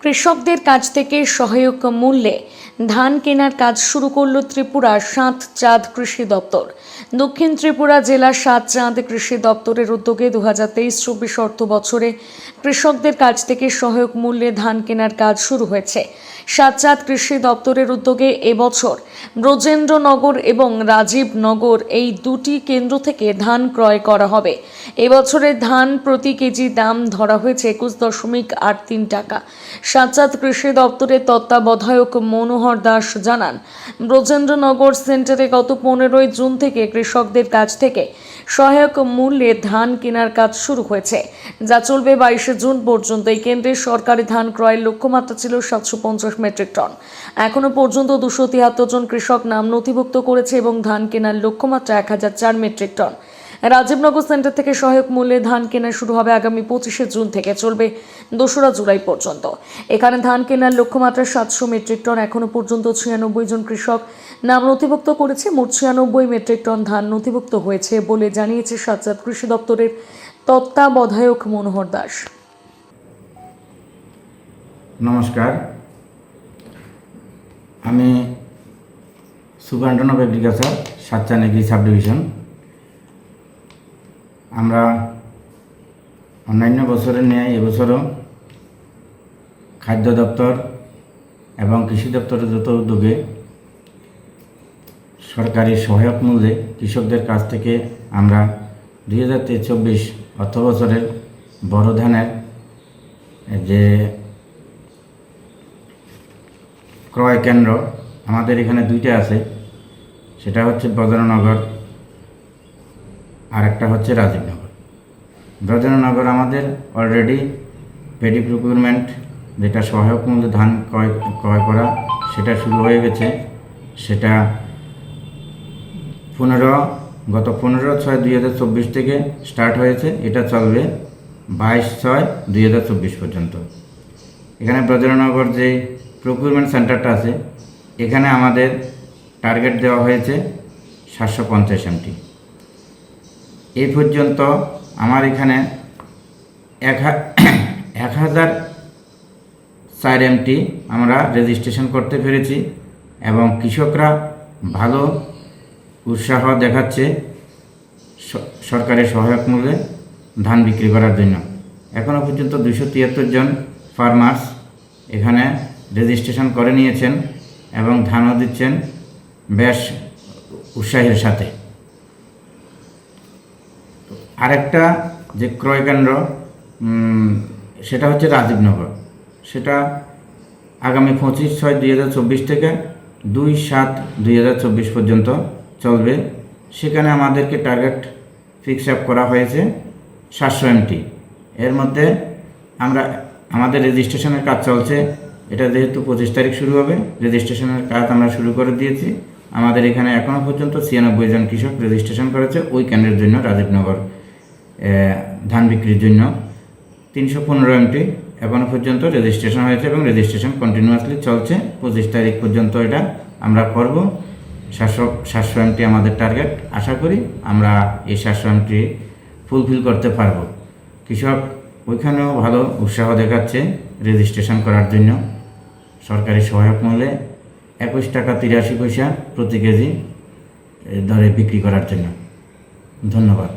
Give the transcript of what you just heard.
কৃষকদের কাছ থেকে সহায়ক মূল্যে ধান কেনার কাজ শুরু করল ত্রিপুরা সাত চাঁদ কৃষি দপ্তর। দক্ষিণ ত্রিপুরা জেলার সাত চাঁদ কৃষি দপ্তরের উদ্যোগে দু হাজার তেইশ চব্বিশ অর্থ বছরে কৃষকদের কাছ থেকে সহায়ক মূল্যে ধান কেনার কাজ শুরু হয়েছে। সাতচাঁদ কৃষি দপ্তরের উদ্যোগে এবছর ব্রজেন্দ্রনগর এবং রাজীবনগর এই দুটি কেন্দ্র থেকে ধান ক্রয় করা হবে। এবছরের ধান প্রতি কেজি দাম ধরা হয়েছে একুশ দশমিক আট তিন টাকা। সাতচাঁদ কৃষি দপ্তরের তত্ত্বাবধায়ক মনোহর দাস জানান, ব্রজেন্দ্রনগর সেন্টারে গত পনেরোই জুন থেকে কৃষকদের কাছ থেকে সহায়ক মূল্যে ধান কেনার কাজ শুরু হয়েছে। যা চলবে বাইশে জুন পর্যন্ত। এই কেন্দ্রে সরকারি ধান ক্রয়ের লক্ষ্যমাত্রা ছিল সাতশো পঞ্চাশ মেট্রিক টন। এখনও পর্যন্ত দুশো তিয়াত্তর জন কৃষক নাম নথিভুক্ত করেছে এবং ধান কেনার লক্ষ্যমাত্রা এক হাজার চার মেট্রিক টন। রাজীবনগর সেন্টার থেকে সহায়ক মূল্যে ধান কেনা শুরু হবে আগামী পঁচিশে জুন থেকে, চলবে দোসরা জুলাই পর্যন্ত। এখানে ধান কেনার লক্ষ্যমাত্রা সাতশো মেট্রিক টন, এখনও পর্যন্ত ছিয়ানব্বই জন কৃষক নাম নথিভুক্ত করেছে। মোট ছিয়ানব্বই মেট্রিক টন ধান নথিভুক্ত হয়েছে বলে জানিয়েছে সাতচাঁদ কৃষি দপ্তরের তত্ত্বাবধায়ক মনোহর দাস। নমস্কার। আমি সুপারিনটেন্ডেন্ট অফ এগ্রিকালচার, সাতচান এগ্রি সাব ডিভিশন আমরা অন্যান্য বছরের ন্যায় এবছরও খাদ্য দপ্তর এবং কৃষি দপ্তরের যত উদ্যোগে সরকারি সহায়ক মূল্যে কৃষকদের কাছ থেকে আমরা দুই হাজার তেইশ চব্বিশ অর্থ বছরের বড় ধানের যে ক্রয় কেন্দ্র আমাদের এখানে দুইটা আছে। সেটা হচ্ছে বদরনগর আর একটা হচ্ছে রাজীবনগর। ব্রজনগর আমাদের অলরেডি পেডি প্রকিউরমেন্ট যেটা সহায়ক মূল্যে ধান ক্রয় ক্রয় করা, সেটা শুরু হয়ে গেছে। সেটা পনেরো, গত পনেরো ছয় দুই হাজার চব্বিশ থেকে স্টার্ট হয়েছে। এটা চলবে বাইশ ছয় দুই হাজার চব্বিশ পর্যন্ত। এখানে ব্রজনগর যে প্রকিউরমেন্ট সেন্টারটা আছে, এখানে আমাদের টার্গেট দেওয়া হয়েছে সাতশো পঞ্চাশ এমটি এই পর্যন্ত আমার এখানে এক এক হাজার চার এমটি আমরা রেজিস্ট্রেশন করতে পেরেছি এবং কৃষকরা ভালো উৎসাহ দেখাচ্ছে স- সরকারি সহায়ক মূল্যে ধান বিক্রি করার জন্য। এখনও পর্যন্ত দুশো তিয়াত্তর জন ফার্মার্স এখানে রেজিস্ট্রেশন করে নিয়েছেন এবং ধানও দিচ্ছেন বেশ উৎসাহের সাথে। আরেকটা যে ক্রয় কেন্দ্র সেটা হচ্ছে রাজীবনগর। সেটা আগামী পঁচিশ ছয় দুই হাজার চব্বিশ থেকে দুই সাত দুই হাজার চব্বিশ পর্যন্ত চলবে। সেখানে আমাদেরকে টার্গেট ফিক্স আপ করা হয়েছে সাতশো এমটি এর মধ্যে আমরা, আমাদের রেজিস্ট্রেশনের কাজ চলছে। এটা যেহেতু পঁচিশ তারিখ শুরু হবে রেজিস্ট্রেশনের কাজ আমরা শুরু করে দিয়েছি। আমাদের এখানে এখনও পর্যন্ত ছিয়ানব্বই জন কৃষক রেজিস্ট্রেশন করেছে, ওই কেন্দ্রের জন্য রাজীবনগর। ধান বিক্রির জন্য তিনশো পনেরো এমটি এখনও পর্যন্ত রেজিস্ট্রেশন হয়েছে এবং রেজিস্ট্রেশন কন্টিনিউয়াসলি চলছে। পঁচিশ তারিখ পর্যন্ত এটা আমরা করব। সাতশো সাতশো এমটি আমাদের টার্গেট আশা করি আমরা এই সাতশো এমটি ফুলফিল করতে পারব। কৃষক ওইখানেও ভালো উৎসাহ দেখাচ্ছে রেজিস্ট্রেশন করার জন্য। সরকারি সহায়ক মূল্যে একুশ টাকা তিরাশি পয়সা প্রতি কেজি দরে বিক্রি করার জন্য। ধন্যবাদ।